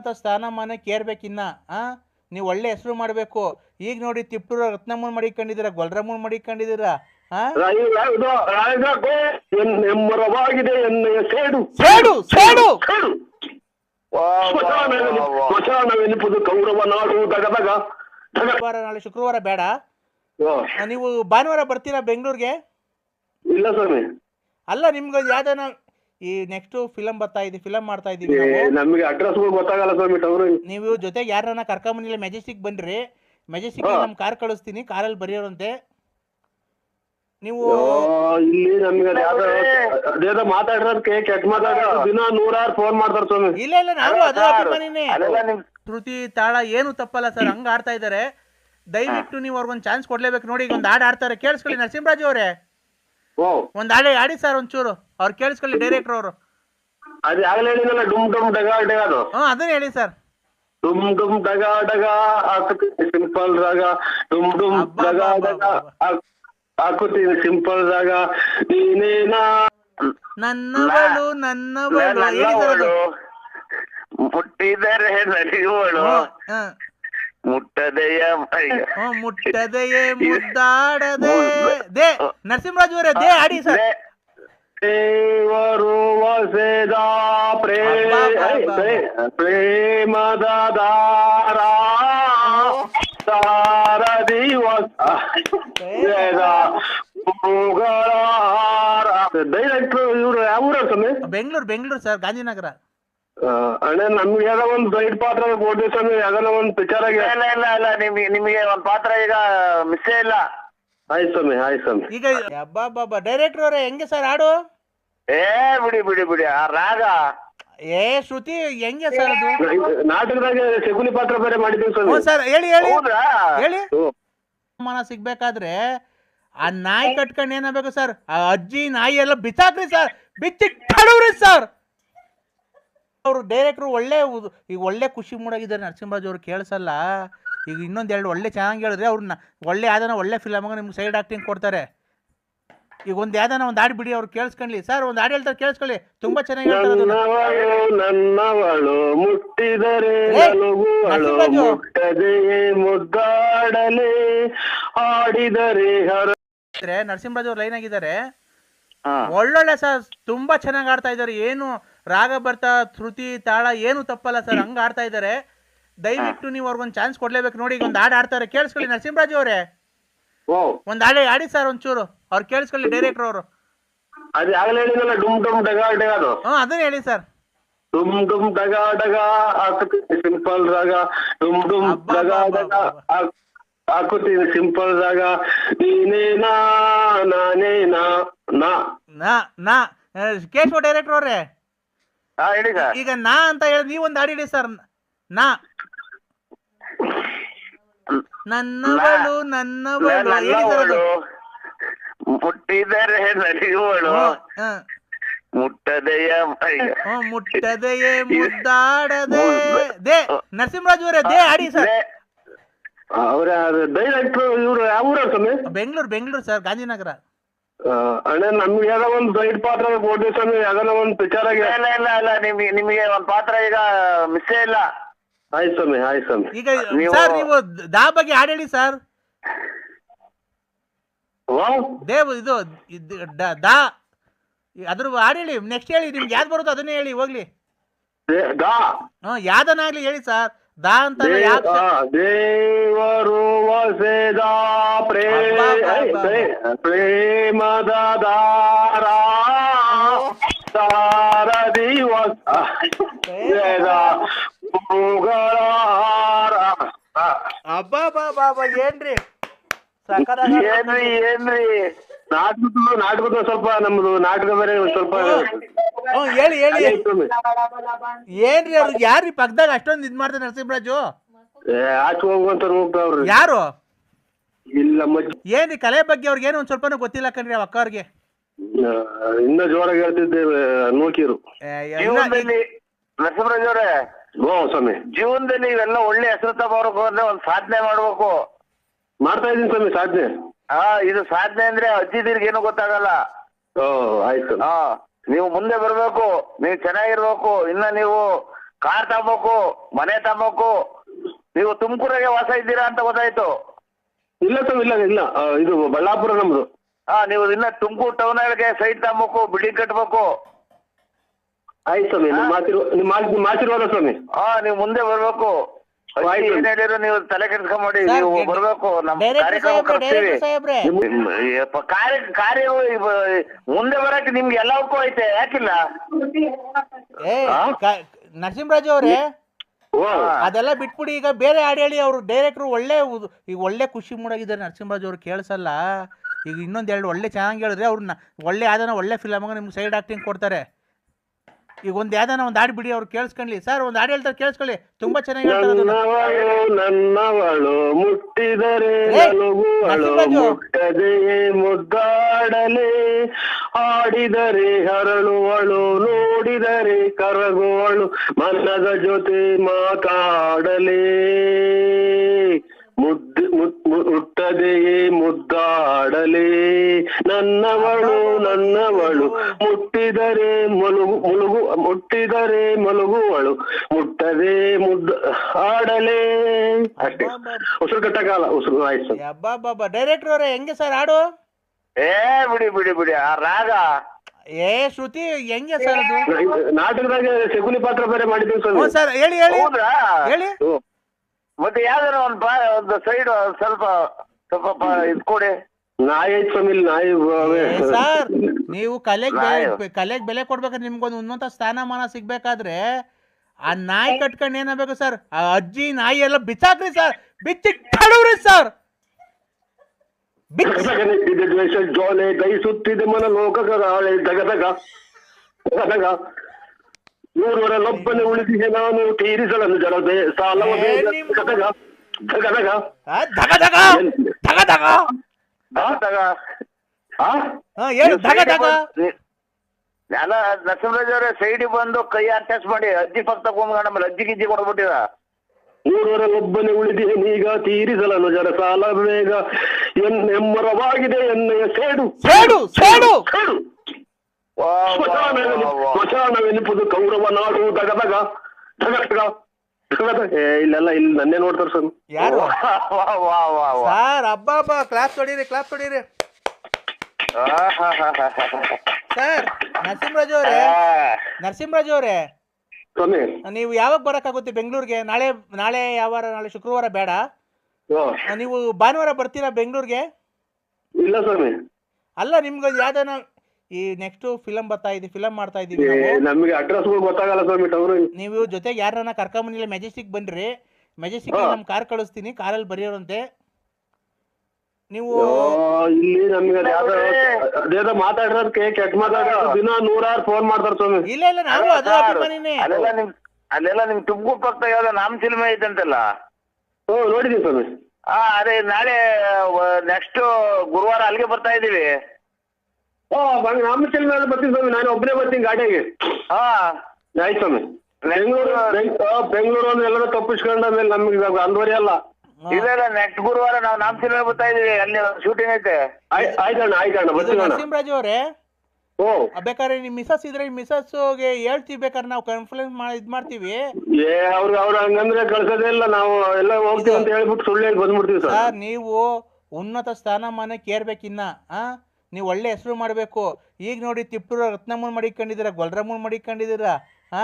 ಅಂತ ಸ್ಥಾನಮಾನ ಕೇರ್ಬೇಕಿನ್ನ ಆ? ನೀವು ಒಳ್ಳೆ ಹೆಸರು ಮಾಡಬೇಕು. ಈಗ ನೋಡಿ ತಿಪ್ಪೂರು ರತ್ನಮ್ಮನ್ ಮಡಿಕೊಂಡಿದ್ದೀರಾ ಗೊಲ್ರಮ್ಮನ್ ಮಡಿಕೊಂಡಿದ್ದೀರಾ ನಾಳೆ ಶುಕ್ರವಾರ ಬೇಡ. ಆ, ನೀವು ಭಾನುವಾರ ಬರ್ತೀರಾ ಬೆಂಗಳೂರಿಗೆ? ಇಲ್ಲ ಸ್ವಾಮಿ. ಅಲ್ಲ ನಿಮ್ಗೆ ಯಾವ್ದಾನ ಈ ನೆಕ್ಸ್ಟ್ ಫಿಲಂ ಬರ್ತಾ ಇದೆ ಫಿಲಂ ಮಾಡ್ತಾ ಇದೀವಿ ನಮಗೆ ಅಡ್ರೆಸ್ ಗೊತ್ತಾಗಲ್ಲ ಸ್ವಾಮಿ ಟೌನ್ ನೀವು ಜೊತೆಗೆ ಯಾರನ್ನ ಕರ್ಕೊಂಬಂದಿಲ್ಲ ಮೆಜೆಸ್ಟಿಕ್ ಬನ್ರಿ ಮೆಜೆಸ್ಟಿಕ್ ನಮ್ ಕಾರ್ ಕಳಿಸ್ತೀನಿ ಕಾರಲ್ಲಿ ಬರೆಯೋರಂತೆ. ನೀವು ಇಲ್ಲಿ ನಮ್ಗೆ ಅದ್ ಯಾವ್ದೋ ಅದೇನೋ ಮಾತಾಡಿರೋದಕ್ಕೆ ಕೆಟ್ಟ ದಿನ ನೂರಾರು ಫೋನ್ ಮಾಡ್ತಾರೆ ಸ್ವಾಮಿ. ಇಲ್ಲ ಇಲ್ಲ ನಾನು ಅದು ಅಭಿಮಾನಿನೇ. ಶ್ರುತಿ ತಾಳ ಏನು ತಪ್ಪಲ್ಲ ಸರ್ ಹಂಗ ಆಡ್ತಾ ಇದಾರೆ ದಯವಿಟ್ಟು ನೀವು ಅವ್ರಿಗೊಂದು ಚಾನ್ಸ್ ಕೊಡ್ಲೇಬೇಕು ನೋಡಿ ಈಗ ಒಂದು ಹಾಡು ಆಡ್ತಾರೆ ಕೇಳಿಸ್ಕೊಳ್ಳಿ ನರಸಿಂಹರಾಜು ಅವರೇ. ಒಂದು ಹಾಡಿ ಆಡಿ ಸರ್ ಒಂಚೂರು. ಅವ್ರು ಕೇಳಿಸ್ಕೊಳ್ಳಿ ಡೈರೆಕ್ಟರ್ ಅವರು. ಅದು ಆಗ್ಲೇ ಹೇಳಿದ್ನಲ್ಲ ಡುಮ್ ಡುಮ್ ಡಗ ಡಗ ಅದು. ಹ್ಞೂ ಅದನ್ನ ಹೇಳಿ ಸರ್ ಡುಮ್ ಡುಮ್ ಡಗ ಡಗ ಹಾಕುತ್ತೀನಿ ಸಿಂಪಲ್ ರಾಗ ಡುಮ್ ಡುಮ್ ಡಗ ಡಗ. ಹಾಕುತ್ತೀನಿ ಸಿಂಪಲ್ ರಾಗ ನೀನೇನಾ ನನ್ನವಳು ನನ್ನವಳು ಹೇಳಿ ಸರ್ ಅದು ಮುಟ್ಟಿದರೆ ನಲಿಯುವಳು ಹ್ಞೂ, ಹಾ. ಮುಟ್ಟದೆಯ ಅಯ್ಯ. ಹ್ಞೂ ಮುಟ್ಟದೆಯೇ ಮುದ್ದಾಡದೆ ದೇ ನರಸಿಂಹರಾಜು ಅವರೇ ದೇ ಆಡಿ ಸರ್ ದೇ- ದೇವರು ವಸೆದ ಪ್ರೇ ಅಬ್ಬಾ, ಅಬ್ಬಾ, ಪ್ರೇ- ಪ್ರೇಮದ ದಾರ ಸಾರದಿ ಡೈರೆಕ್ಟರ್ ಇವ್ರು ಯಾವ ಊರ ಸ್ವಾಮಿ ಬೆಂಗಳೂರು ಬೆಂಗಳೂರು ಸರ್ ಗಾಂಧಿನಗರ ಆ, ಅಣ್ಣ ನಮ್ಗೆ ಯಾವ್ದೋ ಒಂದು ಸೈಡ್ ಪಾತ್ರ ಕೊಡ್ತೀವಿ ಸ್ವಾಮಿ ಯಾವ್ದಾರ ಒಂದು ಪಿಕ್ಚರ್ ಆಗಿ ಇಲ್ಲ ಇಲ್ಲ ಇಲ್ಲ ನಿಮಗೆ ನಿಮಗೆ ಒಂದ್ ಪಾತ್ರ ಈಗ ಮಿಸ್ಸೇ ಇಲ್ಲ. ಆಯ್ತು ಸ್ವಾಮಿ ಆಯ್ತು ಸ್ವಾಮಿ. ಈಗ ಅಬ್ಬಾ ಬಾಬಾ ಡೈರೆಕ್ಟರ್ ಅವರೇ ಹೆಂಗೆ ಸರ್ ಆಡು ಏ ಬಿಡಿ ಬಿಡಿ ಬಿಡಿ ಆ ರಾಗ. ಏ ಶ್ರುತಿ ಹೆಂಗೆ ಸರ್ ಅದು? ನಾಟಕದಾಗ ಶಗುನಿ ಪಾತ್ರ ಬೇರೆ ಮಾಡಿದ್ದೀವಿ ಹ್ಞೂ ಸ್ವಾಮಿ ಸರ್ ಹೇಳಿ ಹೇಳಿ. ಹೌದ್ರಾ ಹೇಳಿ. ಹ್ಮ್. ಸನ್ಮಾನ ಸಿಗ್ಬೇಕಾದ್ರೆ ಆ ನಾಯಿ ಕಟ್ಕೊಂಡು ಏನಾಗಬೇಕು ಸರ್ ಆ ಅಜ್ಜಿ ನಾಯಿ ಎಲ್ಲ ಬಿತ್ತಾಕ್ರಿ ಸರ್ ಬಿಚ್ಚಿ ಕಡವ್ರಿ ಸರ್ ಅವರು ಡೈರೆಕ್ಟ್ರು ಒಳ್ಳೆ ಈಗ ಒಳ್ಳೆ ಖುಷಿ ಮೂಡಾಗಿದ್ದಾರೆ ನರಸಿಂಹರಾಜ್ ಅವರು ಕೇಳಿಸಲ್ಲ. ಈಗ ಇನ್ನೊಂದು ಎರಡು ಒಳ್ಳೆ ಚೆನ್ನಾಗಿ ಹೇಳಿದ್ರೆ ಅವ್ರನ್ನ ಒಳ್ಳೆ ಯಾವ್ದಾನ ಒಳ್ಳೆ ಫಿಲಮ್ಗೆ ನಿಮ್ಗೆ ಸೈಡ್ ಆಕ್ಟಿಂಗ್ ಕೊಡ್ತಾರೆ. ಈಗ ಒಂದು ಯಾವ್ದಾನ ಒಂದು ಹಾಡು ಬಿಡಿ ಅವ್ರು ಕೇಳಿಸ್ಕೊಳ್ಳಿ ಸರ್ ಒಂದು ಹಾಡು ಹೇಳ್ತಾರೆ ಕೇಳಿಸ್ಕೊಳ್ಳಿ. ತುಂಬಾ ಚೆನ್ನಾಗಿ ಹೇಳ್ತಾರೆ ನರಸಿಂಹರಾಜ್ ಅವ್ರು. ಲೈನ್ ಆಗಿದ್ದಾರೆ. ಒಳ್ಳೊಳ್ಳೆ ಸರ್ ತುಂಬಾ ಚೆನ್ನಾಗಿ ಆಡ್ತಾ ಇದ್ದಾರೆ. ಏನು ರಾಗ ಬರ್ತಾ ಶ್ರುತಿ ತಾಳ ಏನು ತಪ್ಪಲ್ಲ ಸರ್ ಹಂಗ ಆಡ್ತಾ ಇದ್ದಾರೆ. ದಯವಿಟ್ಟು ನೀವು ಅವ್ರಿಗೊಂದು ಚಾನ್ಸ್ ಕೊಡ್ಲೇಬೇಕು ನೋಡಿ ಈಗ ಒಂದು ಹಾಡು ಆಡ್ತಾರೆ ಕೇಳಿಸ್ಕೊಳ್ಳಿ ನರಸಿಂಹರಾಜು ಅವರೇ. ಒಂದು ಹಾಡು ಆಡಿ ಸರ್ ಒಂಚೂರು. ಅವ್ರು ಕೇಳಿಸ್ಕೊಳ್ಳಿ ಡೈರೆಕ್ಟರ್ ಅವರು. ಅದು ಆಗ್ಲೇ ಹೇಳಿದ್ನಲ್ಲ ಡುಮ್ ಡುಮ್ ಡಗ ಡಗ ಅದು. ಹ್ಞೂ ಅದನ್ನ ಹೇಳಿ ಸರ್. ಡುಮ್ ಡುಮ್ ಡಗ ಡಗ ಆಕೃತಿ ಸಿಂಪಲ್ ರಾಗ. ಡುಮ್ ಡುಮ್ ಡಗ ಡಗ ಹಾಕುತ್ತೀನಿ ಸಿಂಪಲ್ ರಾಗ. ನೀನೇನಾ ನಾನೇನಾ ನಾ ನಾ. ನಾ ಕೇಶವ ಡೈರೆಕ್ಟರ್ ಅವರೇ. ಹಾ ಹೇಳಿ ಸರ್. ಈಗ ನಾ ಅಂತ ಹೇಳಿ ನೀವು ಒಂದು ಹಾಡು ಹೇಳಿ ಸರ್. ನಾ. ನನ್ನವಳು ನನ್ನವಳು ಹೇಳಿ ಸರ್ ಅದು. ನನ್ನವಳು ಮುಟ್ಟಿದರೆ ನಲಿಯುವಳು. ಮುಟ್ಟದೆಯ ಮುಟ್ಟದೆಯೇ ಮುದ್ದಾಡದೆ. ದೇ ನರಸಿಂಹರಾಜ್ ಅವರೇ ದೇ ಆಡಿ ಸರ್. ಅವರ ಅವ್ರ ಡೈರೆಕ್ಟರ್ ಇವರು ಯಾವ ಊರ ಸ್ವಾಮಿ ಬೆಂಗಳೂರು ಬೆಂಗಳೂರು ಸರ್ ಗಾಂಧಿನಗರ. ಅಣ್ಣ ನಮ್ಗೆ ಯಾವ್ದೋ ಒಂದ್ ಸೈಡ್ ಪಾತ್ರ ಕೊಡ್ತೀವಿ ಸ್ವಾಮಿ ಯಾವ್ದೋ ಒಂದ್ ವಿಚಾರ ಇಲ್ಲ ಇಲ್ಲ ಇಲ್ಲ ನಿಮಗೆ ನಿಮಗೆ ಒಂದ್ ಪಾತ್ರ ಈಗ ಮಿಸ್ಸೇ ಇಲ್ಲ. ಆಯ್ತು ಸ್ವಾಮಿ ಆಯ್ತು ಸ್ವಾಮಿ. ಈಗ ನೀವು- ಸರ್ ನೀವು ದಾ ಬಗ್ಗೆ ಹಾಡು ಹೇಳಿ ಸರ್. ಓ ದೇವ್ ಇದು ಇದ್- ಡ- ದಾ ಅದ್ರ ಹಾಡು ಹೇಳಿ ನೆಕ್ಸ್ಟ್ ಹೇಳಿ ನಿಮ್ಗೆ ಯಾವ್ದು ಬರುತ್ತೋ ಅದನ್ನೇ ಹೇಳಿ ಹೋಗ್ಲಿ. ದೇ- ದಾ? ಹ್ಞೂ ಯಾವ್ದನ್ನಾಗ್ಲಿ ಹೇಳಿ ಸರ್. ದಾ ಅಂತ ದೇ- ಯಾವ್ದು ಆ, ದೇವರು ವಸೆದ ಪ್ರೇ ಅಬ್ಬಾ, ಅಬ್ಬಾ, ಐ, ಅಬ್ಬಾ. ಪ್ರೇ- ಪ್ರೇಮದ ದಾರ ಸಾರದಿ ವಸೆದ ಪೂಗಳ ಹಾರ. ಆ, ಅಬ್ಬಾ ಬಾ ಬಾ ಬಾ ಏನ್ರಿ ಸಕ್ಕತ್ತಾಗಿ ಏನ್ರಿ ಏನ್ರಿ ನಾಟಕದ ನಾಟಕದ ಸ್ವಲ್ಪ ನಮ್ದು ನಾಟಕ ಬೇರೆ ಒಂದ್ ಸ್ವಲ್ಪ ಹ್ಞೂ ಹೇಳಿ ಹೇಳಿ. ಏನ್ರಿ ಅವ್ರಿಗೆ ಯಾರ್ರಿ ಪಕ್ಕದಾಗ ಅಷ್ಟೊಂದು ಇದ್ ಮಾಡ್ತಾರೆ ನರಸಿಂಹರಾಜು? ಆಚೆ ಹೋಗುವಂತ ಹೋಗ್ತಾವ್ರಿ ಯಾರು? ಇಲ್ಲ ಮಜ್ಜ. ಏನ್ರಿ ಕಲೆ ಬಗ್ಗೆ ಅವ್ರಿಗೆ ಏನು ಒಂದ್ ಸ್ವಲ್ಪನೂ ಗೊತ್ತಿಲ್ಲ ಕಣ್ರಿ ಅವ್ ಅಕ್ಕ ಅವ್ರಿಗೆ ಇನ್ನ ಜೋರಾಗಿ ಹೇಳ್ತಿದ್ದೇವೆ ನೋಕಿರು. ಜೀವನದಲ್ಲಿ ನರಸಿಂಹರಾಜ್ ಅವರೇ ಓ ಸ್ವಾಮಿ. ಜೀವನದಲ್ಲಿ ಇವೆಲ್ಲ ಒಳ್ಳೆ ಹೆಸರು ತಗೋಬೇಕು ಅಂದ್ರೆ ಒಂದ್ ಸಾಧನೆ ಮಾಡ್ಬೇಕು. ಮಾಡ್ತಾ ಇದೀನಿ ಸ್ವಾಮಿ ಸಾಧನೆ. ಹಾ ಇದು ಸಾಧನೆ ಅಂದ್ರೆ ಅಜ್ಜಿದಿರ್ಗೆ ಏನು ಗೊತ್ತಾಗಲ್ಲ. ಓ ಆಯ್ತು. ಹಾ ನೀವು ಮುಂದೆ ಬರ್ಬೇಕು ನೀವು ಚೆನ್ನಾಗಿರ್ಬೇಕು ಇನ್ನ ನೀವು ಕಾರ್ ತಗೋಬೇಕು ಮನೆ ತಗೋಬೇಕು ನೀವು ತುಮಕೂರಿಗೆ ವಾಸ ಇದ್ದೀರಾ ಅಂತ ಗೊತ್ತಾಯ್ತು. ಇಲ್ಲ ಸರ್ ಇಲ್ಲ ಇಲ್ಲ. ಆ, ಇದು ಬಳ್ಳಾಪುರ ನಮ್ದು. ಹಾ ನೀವು ಇನ್ನ ತುಮಕೂರು ಟೌನ್ ಒಳಗೆ ಸೈಟ್ ತಗೋಬೇಕು ಬಿಲ್ಡಿಂಗ್ ಕಟ್ಬೇಕು. ಆಯ್ತು ಸ್ವಾಮಿ ನಿಮ್ಮ ಆಶೀರ್ವಾದ ನಿಮ್ಮ ಸ್ವಾಮಿ. ಹಾ ನೀವು ಮುಂದೆ ಬರ್ಬೇಕು. ಏನ್ ಹೇಳಿದ್ರು ನೀವು ತಲೆ ಕೆಡ್ಸ್ಕೊಂಬೇಡಿ ಸರ್, ನೀವು ಗೆ- ಬರ್ಬೇಕು ನಮ್ಮ ಡೈರೆಕ್ಟರ್ ಕಾರ್ಯಕ್ರಮ ಸಾಹೇಬ್ರೆ ಕರ್ತೀವಿ ಡೈರೆಕ್ಟರ್ ಸಾಹೇಬ್ರೆ ಯಪ್ಪ, ಕಾರ್ಯ ಇವ- ಮುಂದೆ ಬರಕ್ಕೆ ನಿಮ್ಗೆ ಎಲ್ಲವಕ್ಕೂ ಐತೆ ಯಾಕಿಲ್ಲ? ಏ ಆ? ಕ- ನರಸಿಂಹರಾಜು ಅವರೇ ಓ. ಅದೆಲ್ಲ ಬಿಟ್ಬಿಡಿ ಈಗ ಬೇರೆ ಹಾಡು ಹೇಳಿ ಅವರು ಡೈರೆಕ್ಟ್ರು ಒಳ್ಳೆ ಉದ್- ಈಗ ಒಳ್ಳೆ ಖುಷಿ ಮೂಡಾಗಿದ್ದಾರೆ ನರಸಿಂಹರಾಜ್ ಅವ್ರು ಕೇಳಿಸಲ್ಲ. ಈಗ ಇನ್ನೊಂದ್ ಎರಡು ಒಳ್ಳೆ ಚೆನ್ನಾಗಿ ಹೇಳಿದ್ರೆ ಅವ್ರನ್ನ ಒಳ್ಳೆ ಯಾವ್ದಾನ ಒಳ್ಳೆ ಫಿಲಮ್ಗೆ ನಿಮ್ಗೆ ಸೈಡ್ ಆಕ್ಟಿಂಗ್ ಕೊಡ್ತಾರೆ. ಈಗ ಒಂದು ಯಾವ್ದಾನ ಒಂದು ಹಾಡು ಬಿಡಿ ಅವ್ರು ಕೇಳಿಸ್ಕೊಳ್ಳಿ ಸರ್ ಒಂದು ಹಾಡು ಹೇಳ್ತಾರೆ ಕೇಳಿಸ್ಕೊಳ್ಳಿ ತುಂಬಾ ಚೆನ್ನಾಗಿ ಹೇಳ್ತಾರೆ ಅದನ್ನ. ನನ್ನವಳು ನನ್ನವಳು ಮುಟ್ಟಿದರೆ ಏ, ನಲುಗುವಳು ನರಸಿಂಹರಾಜು. ಮುಟ್ಟದೆಯೇ ಮುದ್ದಾಡಲೆ ಆಡಿದರೆ ಹರಳುವಳು ನೋಡಿದರೆ ಕರಗುವಳು ಮನದ ಜೊತೆ ಮಾತಾಡಲೇ ಮು- ಮುದ್ದಾಡಲೇ? ನನ್ನವಳು ನನ್ನವಳು ಮುಟ್ಟಿದರೆ ಮಲಗು ಮುಳುಗು ಮುಟ್ಟಿದರೆ ಮಲಗುವಳು ಮುಟ್ಟದೆ ಮುದ್ದ ಆಡಲೇ ಅಷ್ಟೇ ಉಸಿರು ಕಟ್ಟಕಾಲ ಉಸಿರು ಆಯ್ತು ಅಬ್ಬಾ ಬಾಬಾ ಡೈರೆಕ್ಟರ್ ಅವರೇ ಹೆಂಗೆ ಸರ್ ಹಾಡು? ಏ ಬಿಡಿ ಬಿಡಿ ಬಿಡಿ ಆ ರಾಗ. ಏ ಶ್ರುತಿ ಹೆಂಗೆ ಸರ್ ಅದು? ನಾಟಕದಾಗ ಶಗುನಿ ಪಾತ್ರ ಬೇರೆ ಮಾಡಿದ್ದೀವಿ ಸರ್ ಹೇಳಿ ಹೇಳಿ. ಹೇಳಿ. ಮತ್ತೆ ಯಾವ್ದಾರ ಒಂದ್ ಬಾ ಒಂದು ಸೈಡ್ ಸ್ವಲ್ಪ ಸ್ವಲ್ಪ ಪ- ಇದ್ ಕೊಡಿ. ನಾಯಿ ಐತ್ ಸ್ವಾಮಿ ಇಲ್ಲಿ ನಾಯಿ ಅವೇ. ಸರ್ ನೀವು ಕಲೆಗ್. ಬೆಲೆ ಕಲೆಗ್ ಬೆಲೆ ಕೊಡ್ಬೇಕಾದ್ರೆ ನಿಮ್ಗೊಂದು ಉನ್ನತ ಸ್ಥಾನಮಾನ ಸಿಗ್ಬೇಕಾದ್ರೆ ಆ ನಾಯಿ ಕಟ್ಕೊಂಡು ಏನಾಗಬೇಕು ಸರ್? ಆ ಅಜ್ಜಿ ನಾಯಿ ಎಲ್ಲ ಬಿಚ್ಚಾಕ್ರಿ ಸರ್. ಬಿಚ್ಚಿ ಕಡವ್ರಿ ಸರ್. ಜೋಲೆ ಕೈ ದ್ವೇಷ ಜೋಲೆ ಲೋಕ ಮನ ಲೋಕಗಾಳೆ ದಗದಗ ದಗದಗ ನೂರವರಲ್ಲೊಬ್ಬನೇ ಉಳಿದಿಗೆ ನಾನು ತೀರಿಸಲನ್ನು ಜಲದೆ ಸಾಲವ ದಗದಗ ಆ, ಧಗ ಧಗ? ಧಗ ಧಗ? ಹಾ ಹೇಳು ಧಗ ಧಗ. ಎಲ್ಲ ನರಸಿಂಹರಾಜ್ ಅವರೇ ಸೈಡ್ ಬಂದು ಕೈ ಅಟ್ಯಾಚ್ ಮಾಡಿ ಅಜ್ಜಿ ಪಕ್ಕ ತಗೊಂಡ್ ನಮ್ಮಲ್ಲಿ ಅಜ್ಜಿ ಗಿಜ್ಜಿ ಕೊಡ್ಬಿಟ್ಟಿದ ಒಬ್ಬನೆ ಉಳಿದಿದೆ ನೀಗ ತೀರಿಸಲನ್ನು ಜರ ಸಾಲ ಬೇಗ. ಎನ್ ಎಮ್ಮರವಾಗಿದೆ ಎನ್ನೆಯ ಸೇಡು. ಸೇಡು ಸೇಡು. ಸೇಡು. ಸ್ಮಶಾನವೆನಿ- ವಾ, ವಾ. ಕೌರವ ನಾಡು ದಗದಗ ದಗದಗ ಇಲ್ಲೆಲ್ಲ ಇಲ್ಲಿ ನನ್ನೇ ನೋಡ್ತಾರೆ ಸರ್. ಯಾರು. ಸರ್ ಹಬ್ಬ ಹಬ್ಬ ಕ್ಲಾಸ್ ಹೊಡೀರಿ ಕ್ಲಾಸ್ ಹೊಡೀರಿ ಆ, ಹಾ, ಹಾ, ಹಾ, ಹಾ, ಹಾ. ಸರ್ ನರಸಿಂಹರಾಜು ಅವರೇ. ನರಸಿಂಹರಾಜು ಅವರೇ. ನೀವು ಯಾವಾಗ ಬರೋಕ್ಕಾಗುತ್ತೆ ಬೆಂಗಳೂರಿಗೆ? ನಾಳೆ ನಾಳೆ ಯಾವಾರ ನಾಳೆ ಶುಕ್ರವಾರ ಬೇಡ. ಓ, ನೀವು ಭಾನುವಾರ ಬರ್ತೀರಾ ಬೆಂಗಳೂರಿಗೆ? ಇಲ್ಲ ಸ್ವಾಮಿ. ಅಲ್ಲ ನಿಮ್ಗೆ ಯಾವ್ದಾನ ಈ ನೆಕ್ಸ್ಟ್ ಫಿಲಂ ಬರ್ತಾ ಇದೆ ಫಿಲಂ ಮಾಡ್ತಾ ಇದೀವಿ ನಮಗೆ ಅಡ್ರೆಸ್ ಗೊತ್ತಾಗಲ್ಲ ಸ್ವಾಮಿ ಟೌನ್. ನೀವು ಜೊತೆಗೆ ಯಾರನ್ನ ಕರ್ಕೊಂಬಂದಿಲ್ಲ ಮೆಜೆಸ್ಟಿಕ್ ಬನ್ರಿ ಮೆಜೆಸ್ಟಿಕ್ ಹಾ. ನಮ್ಮ ಕಾರ್ ಕಳಿಸ್ತೀನಿ ಕಾರಲ್ಲಿ ಬರೆಯೋರಂತೆ. ನೀವು ಇಲ್ಲಿ ನಮ್ಗೆ ಅದೇದೋ ಮಾತಾಡಿರೋದಕ್ಕೆ ಕೆಟ್ಟ ಮಾತಾಡೋದು ದಿನ ನೂರಾರು ಫೋನ್ ಮಾಡ್ತಾರೆ ಸ್ವಾಮಿ. ಇಲ್ಲ ಇಲ್ಲ ನಾವು ಅದು ಅಭಿಮಾನಿನೇ. ಅಲ್ಲೆಲ್ಲ ನಿಮ್ ಅಲ್ಲೆಲ್ಲ ನಿಮ್ ತುಮಕೂರು ಪಕ್ಕ ಯಾವ್ದೋ ನಾಮ ಸಿನಿಮಾ ಐತೆ ಅಂತಲ್ಲ ಓ ನೋಡಿದೀವಿ ಸ್ವಾಮಿ. ಹಾ ಅದೇ ನಾಳೆ ನೆಕ್ಸ್ಟ್ ಗುರುವಾರ ಅಲ್ಲಿಗೆ ಬರ್ತಾ ಇದೀವಿ. ಓ ಬಂಗ್ ನಮ್ಮ ಚೆಲ್ ಮೇಲೆ ಬರ್ತೀನಿ ಸ್ವಾಮಿ. ನಾನು ಒಬ್ಬನೇ ಬರ್ತೀನಿ ಗಾಡಿಗೆ. ಹಾ. ಆಯ್ತು ಸ್ವಾಮಿ. ಬೆಂಗಳೂರು ಬೆಂಗಳೂರು ಅಂದ್ರೆ ಎಲ್ಲರೂ ತಪ್ಪಿಸ್ಕೊಂಡ ಮೇಲೆ ನಮ್ಗೆ ಇವಾಗ ಅಂದ್ವರಿ ಅಲ್ಲ. ಹಾ. ಇಲ್ಲ ನೆಕ್ಸ್ಟ್ ಗುರುವಾರ ನಾವು ನಾಮ ಸಿನಿಮಾ ಬರ್ತಾ ಇದೀವಿ ಅಲ್ಲಿ ಶೂಟಿಂಗ್ ಐತೆ. ಆಯ್- ಆಯ್ತಣ್ಣ ಆಯ್ತಣ್ಣ. ಬರ್ತೀವಣ್ಣ ನರಸಿಂಹರಾಜು ಅವರೇ? ಓ. ಬೇಕಾದ್ರೆ ನಿಮ್ಮ ಮಿಸಸ್ ಇದ್ರೆ ಮಿಸಸ್ಗೆ ಹೇಳ್ತೀವಿ. ಬೇಕಾದ್ರೆ ನಾವು ಕನ್ಫ್ಲೆನ್ಸ್ ಮಾಡಿ ಇದು ಮಾಡ್ತೀವಿ. ಏ ಅವ್ರು ಅವ್ರು ಹಂಗಂದ್ರೆ ಕಳ್ಸೋದೇ ಇಲ್ಲ. ನಾವು ಎಲ್ಲ ಹೋಗ್ತೀವಿ ಅಂತ ಹೇಳ್ಬಿಟ್ಟು ಸುಳ್ಳು ಹೇಳಿ ಬಂದ್ಬಿಡ್ತೀವಿ ಸರ್ ಸರ್ ನೀವು ಉನ್ನತ ಸ್ಥಾನಮಾನಕ್ಕೆ ಏರ್ಬೇಕಿನ್ನ ಆ? ನೀವು ಒಳ್ಳೆ ಹೆಸರು ಮಾಡಬೇಕು. ಈಗ ನೋಡಿ ತಿಪ್ಪೂರ ರತ್ನಮ್ಮನ್ ಮಡಿಕೊಂಡಿದ್ದೀರಾ ಗೊಲ್ರಮ್ಮನ್ ಮಡಿಕೊಂಡಿದ್ದೀರಾ ಹಾ